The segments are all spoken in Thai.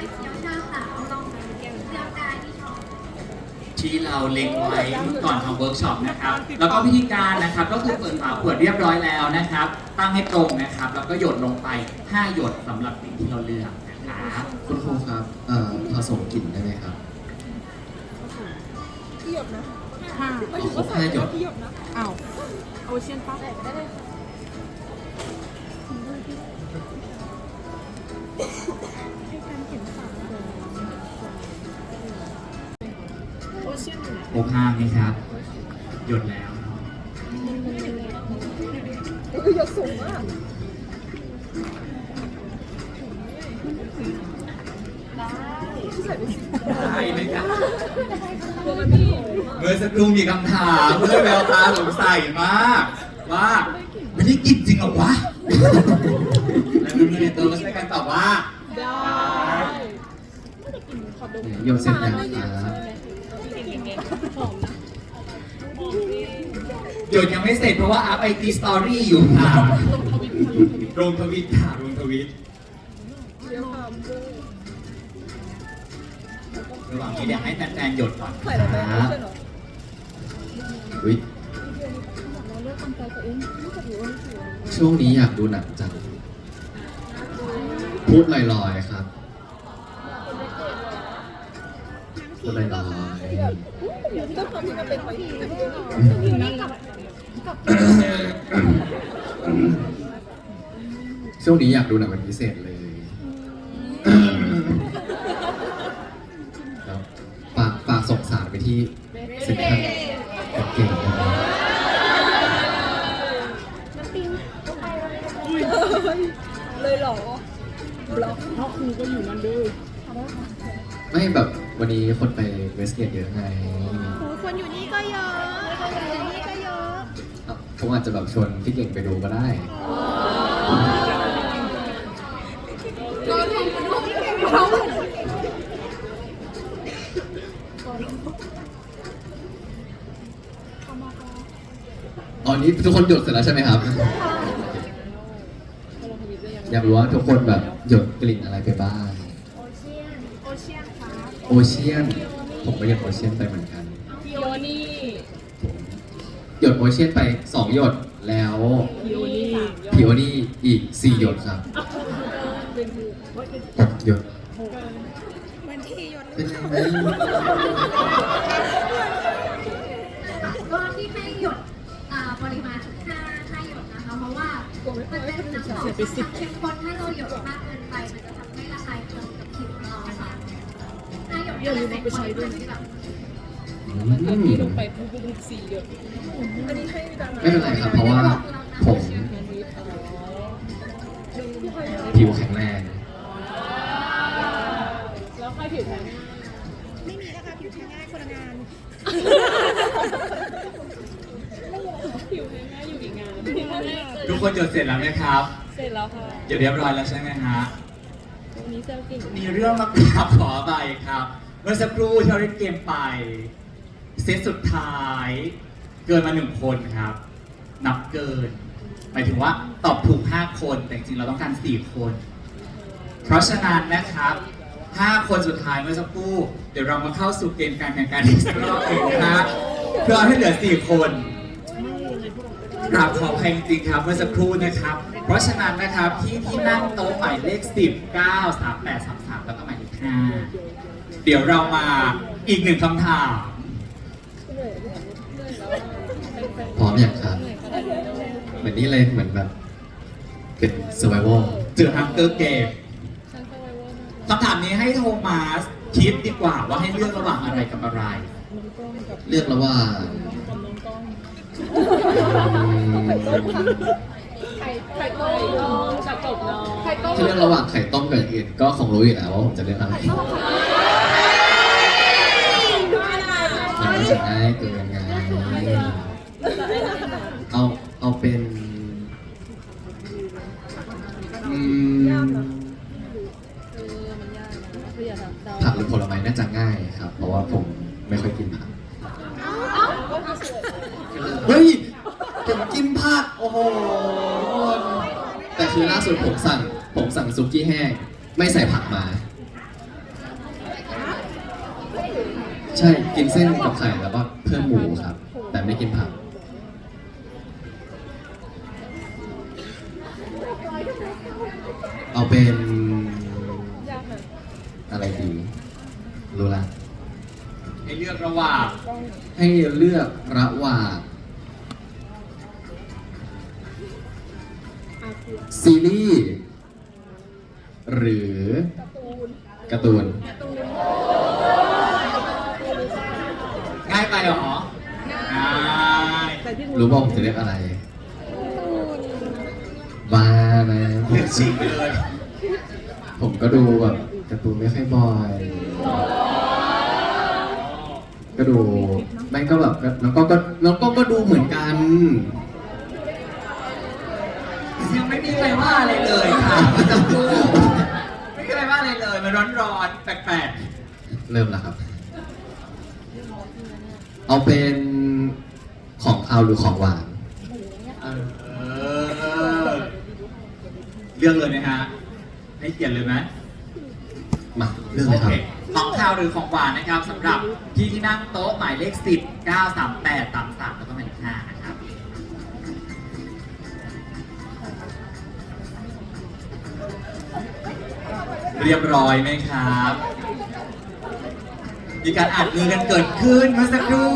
ที่ชอบที่เราเล็งไว้ก่อนทำเวิร์กช็อปนะครับ แล้วก็วิธีการนะครับก็คือเปิดฝาขวดเรียบร้อยแล้วนะครับ ตั้งให้ตรงนะครับ แล้วก็หยดลงไป 5 หยดสำหรับสิ่งที่เราเลือกนะครับคุณครูครับเอ่อผสมกลิ่นได้ไหมครับห้าเอาครบห้าหยดอ้าวโอเชียนปั๊บโอภาพนี่ครับ หยดแล้วได้เลยครับเมื่อสักครู่มีคำถามเมื่อแววตาสงสัยมาก ว่าไม่ได้กินจริงเหรอวะ แล้วพี่ๆในตัวก็ช่วยกันตอบว่าได้โยนเสร็จแล้วครับ หยดยังไม่เสร็จเพราะว่าอัพไอจีสตอรี่อยู่ค่ะลงทวิตค่ะลงทวิตระหว่างนี้เดี๋ยวให้แฟนๆหยดก่อนครับอุ๊ยช่วงนี้อยากดูหนังจัง พูดลอยๆครับ พูดลอย ๆช่วงนี้อยากดูหนังเป็นพิเศษเลยครับฝากฝากส่งสารไปที่เซ็นทรัลเก่งๆนะครับเลยเหรอบล็อกเพราะครูก็อยู่นั่นด้วยไม่แบบ วันนี้คนไปเวสเกตเยอะไงคนอยู่นี่ก็เยอะคนอยู่นี่ก็เยอะ อะผมอาจจะแบบชวนพี่เก่งไปดูก็ได้อ๋อนี่ทุกคนหยดเสร็จแล้วใช่ไหมครับ อยากรู้ว่าทุกคนแบบหยดกลิ่นอะไรไปบ้าง โอเชียน โอเชียนครับ โอเชียน ผมก็หยดโอเชียนไปเหมือนกันพิโอนี่หยดโอเชียนไปสองหยดแล้วพิโอนี่พิโอนี่อีกสี่หยดครับหกหยดเหมือนที่หยดเป็นไงก็ที่ให้หยดอ่าปริมาณห้าห้าหยดนะคะเพราะว่ามันเป็นน้ำหอมเข้มข้นถ้าเราหยดมากเกินไปมันจะทำให้ระคายเคืองกับผิวเราค่ะ ห้าหยดก็เลยเป็นปริมาณที่แบบอืมที่ลงไปปุ๊บปุ๊บสี่เดือนอันนี้ให้ดาราไม่เป็นไรครับเพราะว่าผมผิวแข็งแรงแล้วค่อยผิวแทนไม่มีนะคะผิวแพ้ง่ายคนละงานผิวแทนง่ายอยู่อีกงานทุกคนหยดเสร็จแล้วไหมครับ เสร็จแล้วค่ะหยดเรียบร้อยแล้วใช่ไหมฮะวันนี้เซลกิ่งมีเรื่องมากราบขอไปครับ เมื่อสักครู่ที่เราเล่นเกมไป เซตสุดท้าย เกินมาหนึ่งคนครับ นับเกิน หมายถึงว่าตอบถูก 5 คนแต่จริงๆเราต้องการ 4 คน เพราะฉะนั้นนะครับ 5 คนสุดท้ายเมื่อสักครู่เดี๋ยวเรามาเข้าสู่เกมการแข่งขันอีกสักรอบหนึ่งนะฮะเพื่อให้เหลือ 4 คนกราบขออภัยจริงๆครับเมื่อสักครู่นะครับ เพราะฉะนั้นนะครับที่ที่นั่งโต๊ะหมายเลข10 9 3 8 3 3แล้วก็หมายเลข5 เดี๋ยวเรามาอีกหนึ่งคำถาม พร้อมอย่างครับ เหมือนนี้เลยเหมือนแบบ เป็น survival เจอฮังเกอร์เกมคำถามนี้ให้โทมัสคิดดีกว่าว่าให้เลือกระหว่างอะไรกับอะไร เลือกแล้วว่าไข่ไข่ต้มน้องกับกบน้องไข่ต้มถ้าเลือกระหว่างไข่ต้มกับอย่างอื่นก็คงรู้อยู่แล้วว่าผมจะเลือกอะไรมัน จะง่ายเกินไงเอาเอาเป็นอืมผักหรือผลไม้น่าจะง่ายครับ เพราะว่าผมไม่ค่อยกินผักเฮ้ยผมกินผักโอ้โหแต่คือล่าสุดผมสั่ง ผมสั่งซุกี้แห้ง ไม่ใส่ผักมา ใช่ กินเส้นกับไข่แล้วก็เพิ่มหมูครับ แต่ไม่กินผัก เอาเป็นยากนะอะไรดี รู้ละให้เลือกระหว่างให้เลือกระหว่าง ม่มีใครว่าอะไรเลยค่ะมันจะพูดไม่มีใครว่าอะไรเลย มันร้อนๆแปลกเริ่มแล้วครับ เอาเป็นของคาวหรือของหวาน ๆเออเลือกเลยไหมฮะให้เขียนเลยไหม มาเรื่องโอเลยคเครับ ของข้าวหรือของหวานนะครับสำหรับพี่ที่นั่งโต๊ะหมายเลข 10 9 3 8 3 3แล้วก็ เรียบร้อยไหมครับ มีการอ่านมือกันเกิดขึ้นเมื่อสักครู่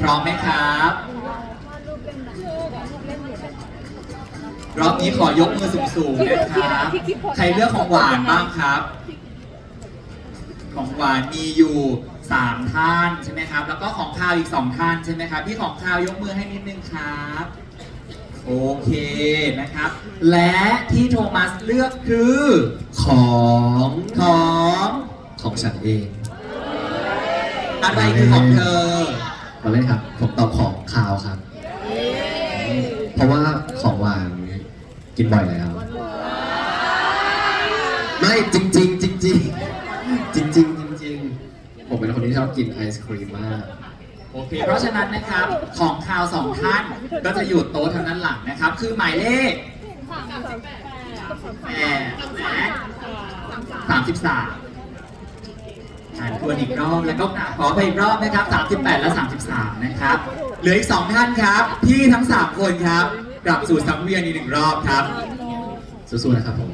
พร้อมไหมครับรอบนี้ขอยกมือสูงๆนะครับใครเลือกของหวานบ้างครับ ของหวานมีอยู่สามท่านใช่ไหมครับ แล้วก็ของข้าวอีกสองท่านใช่ไหมครับพี่ของข้าวยกมือให้นิดนึงครับ โอเคนะครับ และที่โทมัสเลือกคือของของของฉันเอง อะไรคือของเธอมาเล่นครับ ผมตอบของคาวครับ เพราะว่าของหวานกินบ่อยแล้ว ไม่จริงจริงๆจริงจริงๆจริงจริงๆจริงๆผมเป็นคนที่ชอบกินไอศครีมมาก โอเค เพราะฉะนั้นนะครับของข่าวสองท่านก็จะอยู่โต๊ะทางด้านหลังนะครับ คือหมายเลขแปดและสามสิบสามอ่านทวนอีกรอบแล้วก็ขอไปอีกรอบนะครับ 38 และ 33 นะครับ เหลืออีกสองท่านครับ พี่ทั้ง 3 คนครับกลับสู่สังเวียนอีกหนึ่งรอบครับ สู้ๆนะครับผม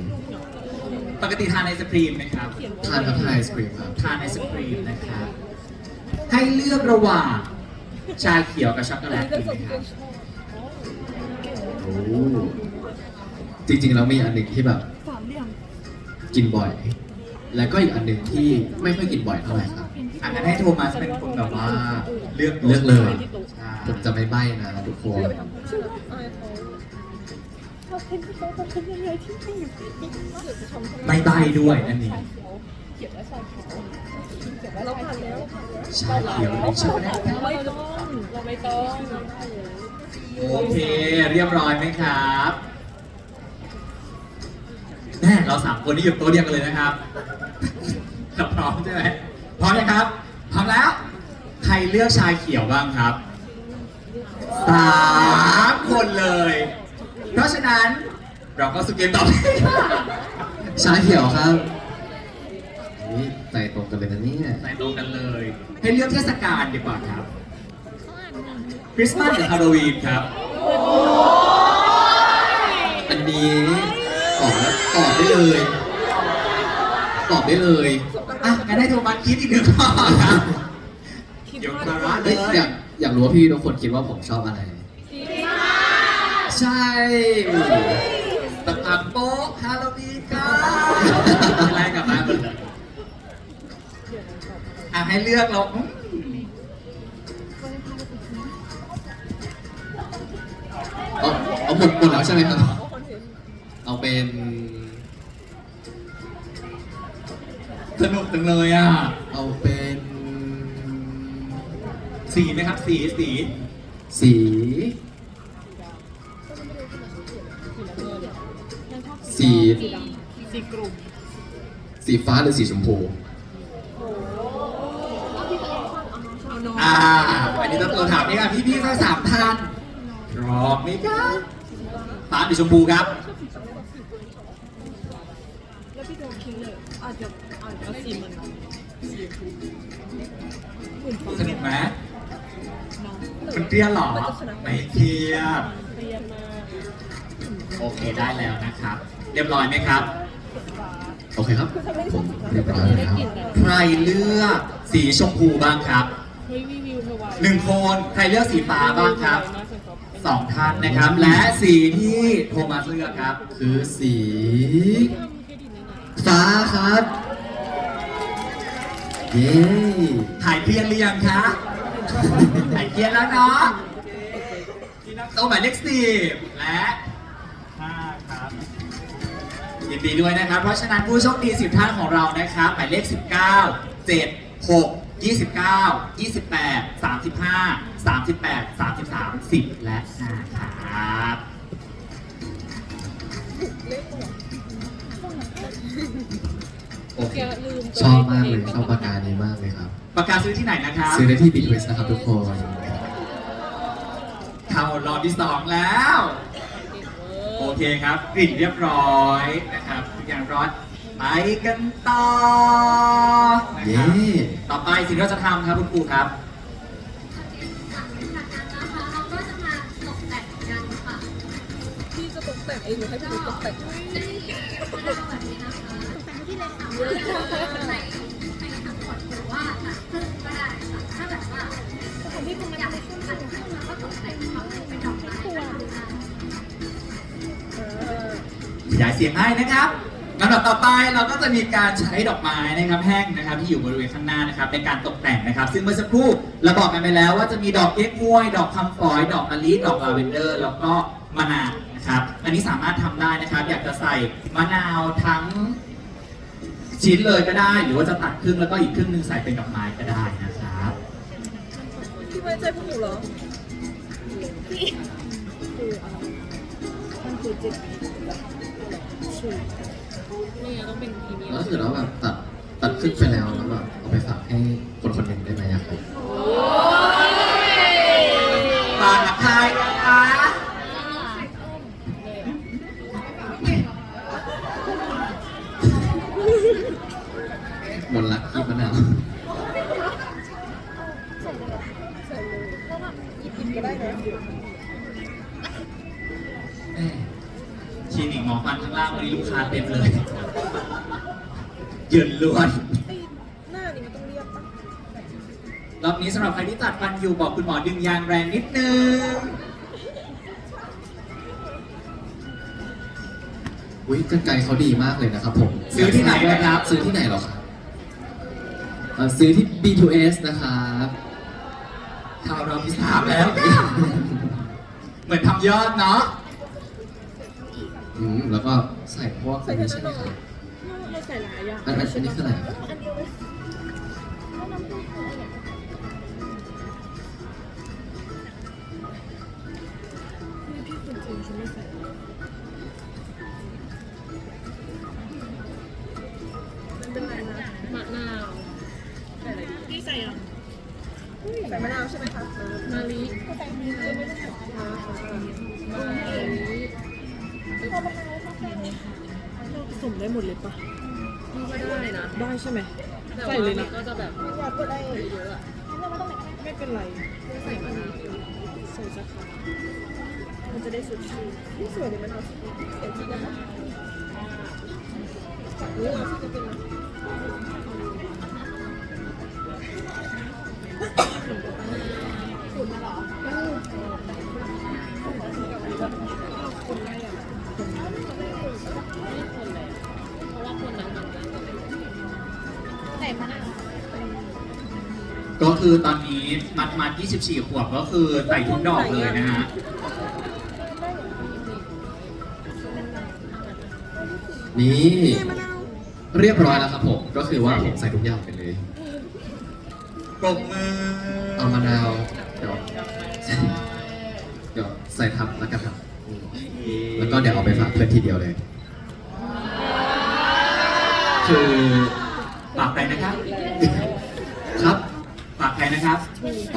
ปกติทานไอศครีมไหมครับ ทานครับทานไอศครีมครับ ทานไอศครีมนะครับ ให้เลือกระหว่างชาเขียวกับช็อกโกแลตดีไหมครับโอ้จริงๆแล้วมีอันหนึ่งที่แบบ กินบ่อย แล้วก็อีกอันหนึ่งที่ไม่ค่อยกินบ่อยเท่าไหร่ครับอันนั้นให้โทมัสเป็นคนแบบว่าเลือกเลือกเลยผมจะไม่ใบ้นะทุกคนไม่ใบด้วยนั่นนี่ เขียนว่าชาเขียวเขียนว่าเราผ่านแล้วผ่านแล้วชาเขียวหรือช็อกโกแลตไม่ต้องเราไม่ต้องโอเคเรียบร้อยไหมครับแน่เราสามคนนี่อยู่โต๊ะเดียวกันเลยนะครับพร้อมใช่ไหมพร้อมนะครับ พร้อมแล้ว ใครเลือกชาเขียวบ้างครับสามคนเลย เพราะฉะนั้นเราก็สเกมต่อไปชาเขียวครับ นี่ใจตรงกันเลยนะเนี่ยใส่ตรงกันเลย ให้เลือกเทศกาลดีกว่าครับ คริสต์มาสหรือฮาโลวีนครับ อันนี้ตอบแล้วตอบได้เลยตอบได้เลยอะงั้นให้โทมัสคิดอีกหนึ่งข้อครับเดี๋ยวคาระเลเฮ้ยยอยากอยากรู้ว่าพี่ทุกคนคิดว่าผมชอบอะไร ใช่ตะตังโป๊ะฮาโลวีนครับ อะให้เลือกเราอืมเอาเอาหมดหมดแล้วใช่ไหมครับ เอาเป็นสนุกจังเลยอะ เอาเป็นสีไหมครับ สีสีสี สี สีกลุ่มสีฟ้าหรือสีชมพู เอาน้องอ่าอันนี้ต้องตัวถามนี่ครับพี่พี่ๆทั้งสามท่านพร้อมไหมครับฟ้าหรือชมพูครับ แล้วพี่โดนคิงเลยอาจจะอาจจะสีมันสีฝุ่นฟ้าสนุกไหมน้องมันเครียดเหรอ ไม่เครียด เรียนมาโอเคได้แล้วนะครับ เรียบร้อยไหมครับ โอเคครับ ผมเรียบร้อยแล้ว ใครเลือกสีชมพูบ้างครับ เฮ้ยรีวิวเธอไว้หนึ่งคนใครเลือกสีฟ้าบ้างครับสองท่านนะครับ และสีที่โทมัสเลือกครับ คือสี ฟ้าครับเย้ถ่ายเคลียร์หรือยังคะถ่ายเคลียร์แล้วเนาะที่นักโตหมายเลขสิบและห้าครับยินดีด้วยนะครับ เพราะฉะนั้นผู้โชคดีสิบท่านของเรานะครับ หมายเลข19 7 6 29 28 35 38 33 10 และ5ครับโอเคแกลืมชอบมากเลยชอบปากกานี้มากเลยครับปากกาซื้อที่ไหนนะครับซื้อได้ที่บิ๊กเวสนะครับทุกคน เข้ารอบที่สองแล้ว โอเคครับกลิ่นเรียบร้อยนะครับทุกอย่างร้อน ไปกันต่อนะคเย้รับต่อไปสิ่งที่เราจะทำครับคุณครูครับจากนั้นนะคะเราก็จะมาตกแต่งกันค่ะพี่จะตกแต่งเองหรือให้พี่ตกแต่งในแบบนี้นะคะที่เลยค่ะในในทั้งหมดหรือว่าตัดครึ่งก็ได้ค่ะถ้าแบบว่าอยากตัดครึ่งแล้วก็ตกแต่งเขาเป็นดอกไม้ก็ทำได้ขยายเสียงให้นะครับ ลำดับต่อไปเราก็จะมีการใช้ดอกไม้นะครับแห้งนะครับ ที่อยู่บริเวณข้างหน้านะครับในการตกแต่งนะครับ ซึ่งเมื่อสักครู่เราบอกกันไปแล้วว่าจะมีดอกเก๊กฮวย ดอกคำฝอย ดอกมะลิดอกลาเวนเดอร์ แล้วก็มะนาวนะครับ อันนี้สามารถทำได้นะครับ อยากจะใส่มะนาวทั้งชิ้นเลยก็ได้ หรือว่าจะตัดครึ่งแล้วก็อีกครึ่งหนึงใส่เป็นดอกไม้ก็ได้นะครับพี่ไว้ใจพวกหนูเหรอคืออะไรมันคือจิต ชูนี่ต้องเป็นพรีเมียแล้วมถ้าเกิดว่าแบบตัดตัดขึ้นไปแล้วแล้วแบบเอาไปฝากให้คนคนหนึ่งได้ไหมอะครับปากกับทายนะคะมนต์รักกีบมะนาวก็ได้นะแม่คลินิกหมอฟันข้างล่างวันนี้ลูกค้าเต็มเลยเยืนล้วนหน้านี่มันต้องเรียบปะรอบนี้สำหรับใครที่ตัดฟันอยู่บอกคุณหมอดึงยางแรงนิดนึงอุ้ยกรรไกรเขาดีมากเลยนะครับผมซื้อที่ไหนนะครับซื้อที่ไหนเหรอครับเอ่อซื้อที่ B2S นะครับเข้ารอบที่สามแล้ว เหมือนทำยอดเนาะอืมแล้วก็ใส่พวกอันนี้ใช่ไหมครับ อย่างอันอันอันนี้คืออะไรครับนี่พี่คุณจริงฉันไม่ใส่มันเป็นอะไรนะมะนาวใส่อะไรดีพี่ใส่อะใส่มะนาวใช่ไหมคะมะลิใส่มะลิไม่ได้ใส่มะนาวมะลิผสมได้หมดเลยปะก็ได้นะได้ ใช่ไหมใส่เลยนะก็จะแบบอยากก็ได้เยอะอะไม่เป็นไรใส่มะนาวใส่สักครั้งมันจะได้สดชื่นนี่สวยเลยมันเอาเสียที่ได้ไหมนี่เอาที่จะเป็นคน คือตอนนี้มัดมัด24 ขวบก็คือใส่ทุกดอกเลยนะฮะ นี่เรียบร้อยแล้วครับผม ก็คือว่าผมใส่ทุกอย่างไปเลยปรบมือ เอามะนาวเดี๋ยวเดี๋ยวใส่ทับแล้วกันครับอืมแล้วก็เดี๋ยวเอาไปฝากเพื่อนทีเดียวเลย คือฝากใครนะครับ ครับฝาก ใครนะครับ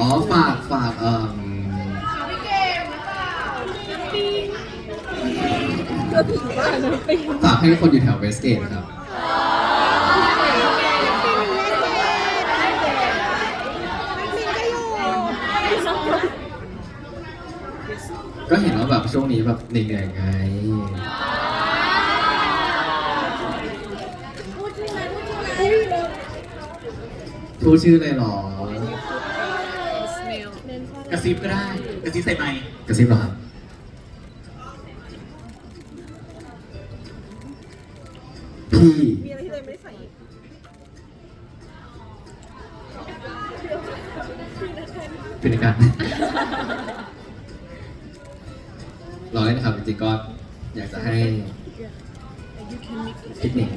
อ๋อฝากฝากเอ่อฝากให้คนอยู่แถวเวสเกตครับก็เห็นว่าแบบช่วงนี้แบบเหนื่อยๆไงพูดชื่อเลยหรอ ระซิบก็ได้ กระซิบใส่ไมค์กระซิบเหรอครับพี่มีอะไรที่เลยไม่ได้ใส่เป็นการรอเล่นะครับจริงๆก็อยากจะให้พิกนิก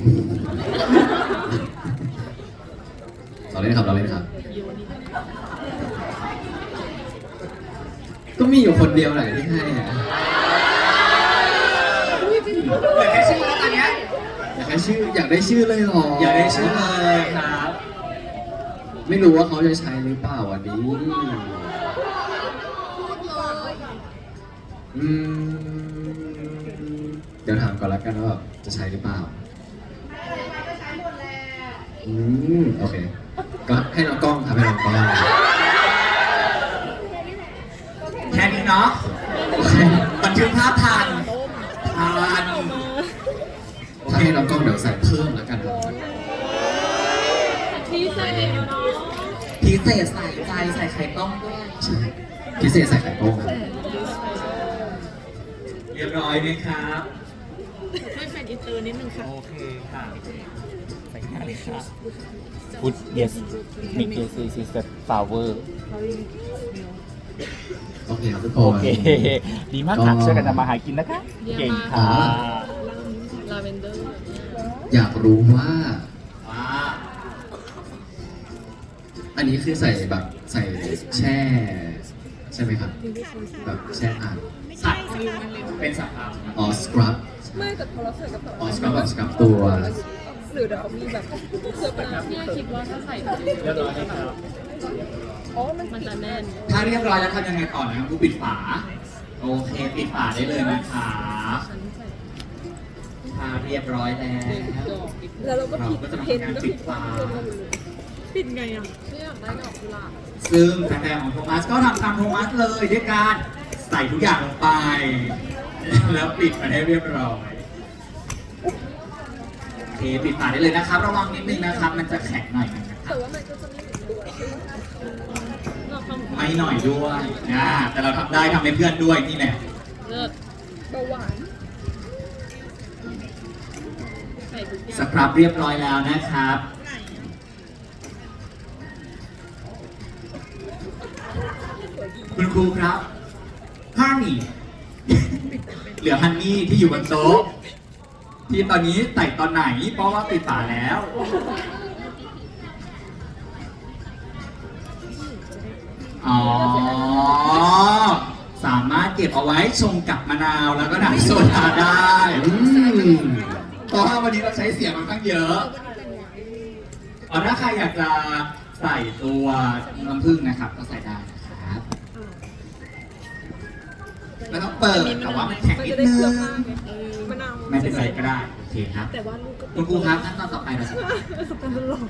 รอเล่นครับรอเล่นครับ มีอยู่คนเดียวแหละที่ให้อะเหลือแค่ชื่อแล้วตอนเนี้ยอยากให้ชื่ออยากได้ชื่อเลยเหรออย่าได้ชื่อเลยครับไม่รู้ว่าเขาจะใช้หรือเปล่าวันนี้อืมเดี๋ยวถามก่อนละกันว่าแบบจะใช้หรือเปล่า อืมโอเค ก็ให้น้องกล้องครับให้น้องกล้อง แค่นี้เนาะบันทึกภาพทันทันถ้าให้น้องกล้องเดี๋ยวใส่เพิ่มแล้วกันครับที่ใส่เนาะพิเศษใส่ใจใส่ไข่ต้มด้วยใช่พิเศษใส่ไข่ต้มครับเรียบร้อยไหมครับให้แฟนอินเตอร์นิดนึงค่ะ โอเคค่ะใส่หน้าเลยค่ะ Put yes, make yes is is the flower โอเคครับทุกคโอน เค ดีมากค่ะก็ ช่วยกันทำมาหากินนะคะเก่งค่ะลาเวนเดอร์อยากรู้ว่าว้าอันนี้คือใส่แบบใส่แช่ ใช่ไหมครับ แบบแช่อ่านสัตว์เป็นสัตว์ครับอ๋อสครับไม่แต่พอเราใส่กระเป๋าอ๋อสครับแบบสครับตัว หรือเดี๋ยวเขามีแบบเสื้อผ้าที่คิดว่าถ้าใส่เรียบร้อยไหมครับอ๋อมันจะแน่น ถ้าเรียบร้อยแล้วทำยังไงต่อนะครับผู้ปิดฝา โอเคปิดฝาได้เลยนะครับถ้าเรียบร้อยแล้วแล้วเราก็เราผิดก็จะเพนทำการก็ปิผิดดฝา ปิดไงอะไม่อยากได้ดอกกุหลาบซึ่งแฟนๆของโทมัสก็ทำตามโทมัสเลยด้วยการใส่ทุกอย่างลงไป แล้วปิดมันให้เรียบร้อย คปิดฝาได้เลยนะครับ ระวังนิดนึงนะครับ มันจะแข็งหน่อยนะครับแต่ว่ามันก็จะไม่หมือนตัวใช่ไม่หน่อยด้วยนะแต่เราทำได้ทำให้เพื่อนด้วยนี่แหละเลิศเบาหวานใส่ทุกอย่าสครับเรียบร้อยแล้วนะครับคุณครูครับฮันนี่เหลือฮันนี่ที่อยู่บนโต๊ะ ที่ตอนนี้ใส่ตอนไหน เพราะว่าปิดฝาแล้ว อ๋อ สามารถเก็บเอาไว้ชงกับมะนาวแล้วก็น้ำโซดาได้อืมเพราะว่าวันนี้เราใช้เสียงค่อนข้างเยอะอ๋อถ้าใครอยากจะใส่ตัวน้ำผึ้งนะครับ ก็ใส่ได้นะครับแล้วต้องเปิดแต่ว่ามันแข็งนิดนึง มะนาวไม่เป็นไรก็ได้โอเคครับแต่ว่าลูกก็คุณครูครับขั้นตอนต่อไปเราจะสตันตลอด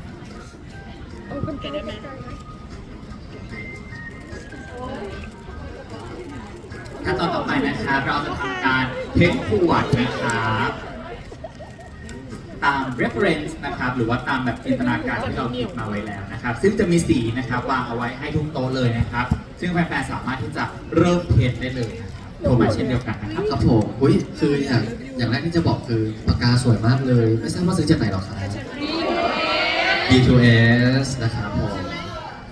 เอาเป็นแกได้ไหมขั้นตอนต่อไปนะครับ เราจะทำการเทสขวดนะครับตาม reference นะครับ หรือว่าตามแบบจินตนาการที่เราคิดมาไว้แล้วนะครับ ซึ่งจะมีสีนะครับวางเอาไว้ให้ทุกโต๊ะเลยนะครับ ซึ่งแฟนๆสามารถที่จะเริ่มเทสได้เลยนะครับโทรมาเช่นเดียวกันนะครับครับผมอุ้ยคืออย่าง อย่างแรกที่จะบอกคือปากกาสวยมากเลย ไม่ทราบว่าซื้อจากไหนหรอครับ B2S นะครับผม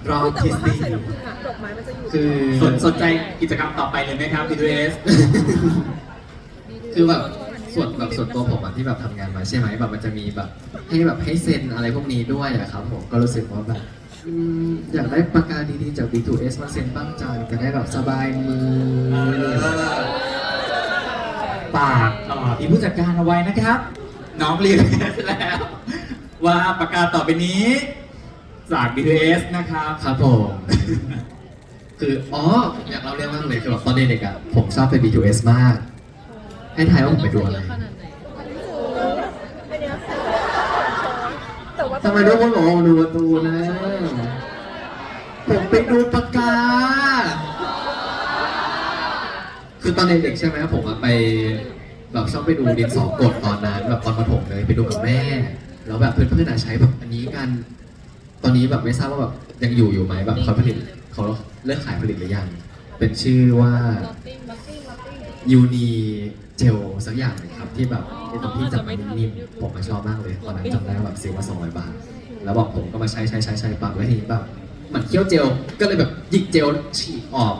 รอแต่คิสว่าถ้าซี่ใส่น้ำผึ้งอะดอกไม้มันจะอยู่คือสนสนใจกิจกรรมต่อไปเลยไหมครับ B2S คือแบบส่วนแบบส่วนตัวผมอะที่แบบทำงานมาใช่ไหมแบบมันจะมีแบบ ให้แบบให้เซ็นอะไรพวกนี้ด้วยอะครับผมก็รู้สึกว่าแบบอืมอยากได้ปากกาดีๆจาก B2S มาเซ็นบ้างจังจะได้แบบสบายมือ ฝากเอ่ออีผู้จัดการเอาไว้นะครับ น้องเรียนแล้ว ว่าประกาศต่อไปนี้ จาก B2S นะครับ ครับผม คืออ๋ออยากเล่าเรื่องมากเลยคือแบบตอนเด็กๆอะผมชอบไป B2S มาก ให้ทายว่าผมไปดูอะไรแต่ว่าทำไมทุกคนบอกว่าผมดูการ์ตูนนะ ผมไปดูปากกาคือ คือตอนเด็กๆใช่ไหมผมอะไปแบบชอบไปดูดินสอกดตอนนั้นแบบตอนประถมเลยไปดูกับแม่ แล้วแบบเพื่อนๆอะใช้แบบอันนี้กัน ตอนนี้แบบไม่ทราบว่าแบบยังอยู่อยู่ไหมแบบเขาผลิตเขาเลิกขายผลิตหรือยัง เป็นชื่อว่ายูนีเจลสักอย่างหนึงครับที่แบบที่ตรงที่จับมันนิ่มๆผมมาชอบมากเลยตอนนั้นจำได้ว่าแบบซื้อมา200บาท แล้วบอกผมก็มาใช้ใช้ใช้ใช้ปั๊บแล้วทีนี้แบบเหมือนเคี้ยวเจลก็เลยแบบหยิกเจลฉีกออก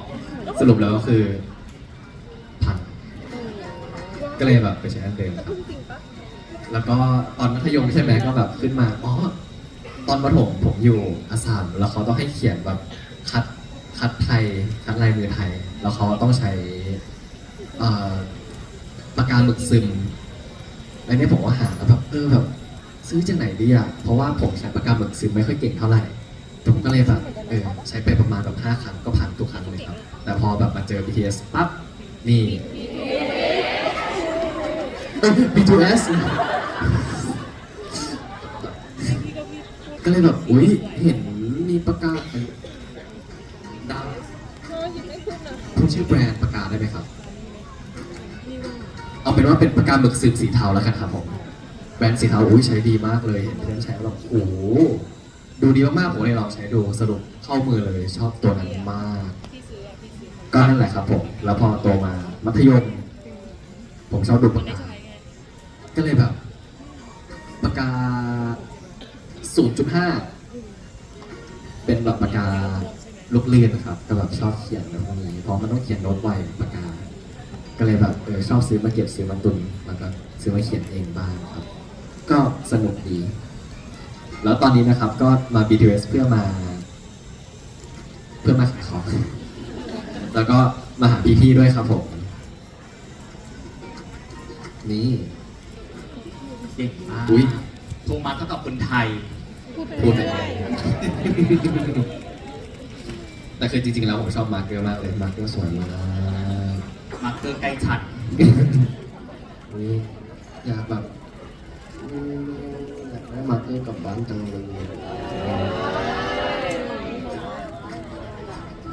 สรุปแล้วก็คือ ก็เลยแบบไปใช้อันเดิมครับ แล้วก็ตอนมัธยมใช่ไหมก็แบบขึ้นมา อ๋อ ตอนประถมผมอยู่อาสามแล้วเขาต้องให้เขียนแบบคัดคัดไทย คัดลายมือไทย แล้วเขาต้องใช้เอ่อปากกาหมึกซึมแล้วเนี่ยผมก็หาแล้วแบบเออแบบซื้อจากไหนดีอะ เพราะว่าผมใช้ปากกาหมึกซึมไม่ค่อยเก่งเท่าไหร่ผมก็เลยแบบเออใช้ไปประมาณแบบห้าครั้งก็ผ่านทุกครั้งเลยครับ แต่พอแบบมาเจอ BTS ปั๊บนี่ เออ BTS ก็เลยแบบอุ้ยเห็นมีปากกาศดังพูดชื่อแบรนด์ปากกาศได้ไหมครับ เอาเป็นว่าเป็นปากกาหมึกซึมสีเทาแล้วกันครับผมแบรนด์สีเทาอุ้ยใช้ดีมากเลยเห็นเพื่อนใช้แล้วโอ้โหดูดีมากๆผมเลยลองใช้ดูสรุปเข้ามือเลยชอบตัวนั้นมาก ก็นั่นแหละครับผม แล้วพอโตมามัธยม ผมชอบดูปากกาศ ก็เลยแบบปากกา 0.5 เป็นแบบปากกาลูกเลื่อนครับ ก็แบบชอบเขียนแบบพวกนี้เพราะมันต้องเขียนโน้ตไวปากกา ก็เลยแบบเออชอบซื้อมาเก็บซื้อมาตุนแล้วก็ซื้อมาเขียนเองบ้างครับ ก็สนุกดี แล้วตอนนี้นะครับก็มา BTS เพื่อมา เพื่อมาขายของ แล้วก็มาหาพี่ๆด้วยครับผม นี่ ก่งมากอุ๊ย โทมัสเท่ากับคนไทย พูดไปเลยแต่คือจริงๆแล้วผมชอบมาร์เกอร์มากเลยมาร์เกอร์สวยมากมาร์คเกอร์ใกล้ฉันอุ๊ยอยากแบบอืมอยากได้มาร์เกอร์กลับบ้านจังเลย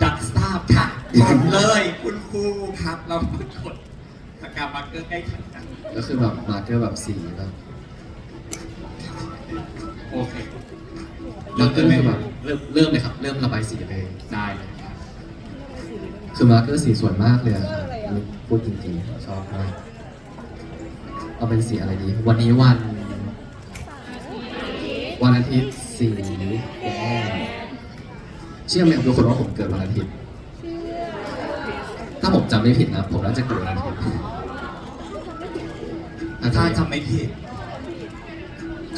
ดักทราบค่ะกดเลยคุณครูครับ เรากดปากกามาร์คเกอร์ใกล้ฉันกันก็คือแบบมาร์เกอร์แบบสีแบบ โอเคมาร์เกอร์ไหมคือแบบเริ่มเริ่มเลยครับ เริ่มระบายสีเลยได้เลยครับคือมาร์เกอร์สีสวยมากเลยอะครับอันนี้พูดจริงๆชอบมากเอาเป็นสีอะไรดี วันนี้วัน วันอาทิตย์สีแดงเชื่อไหมครับทุกคนว่าผมเกิดวันอาทิตย์ถ้าผมจำไม่ผิดนะผมน่าจะเกิดวันอาทิตย์อาจจะถ้าจำไม่ผิด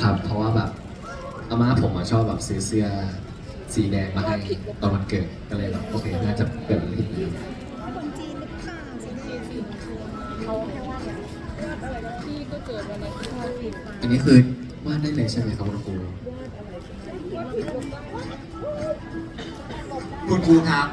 ครับเพราะว่าแบบ อาม่าผมอะชอบแบบซื้อเสื้อสีแดงมาให้ตอนวันเกิดก็เลยแบบโอเคน่าจะเกิดวันอาทิตย์นี้พี่ก็เกิดวันอาทิตย์อันนี้คือวาดได้เลยใช่ไหมครับคุณครูคุณครูครับ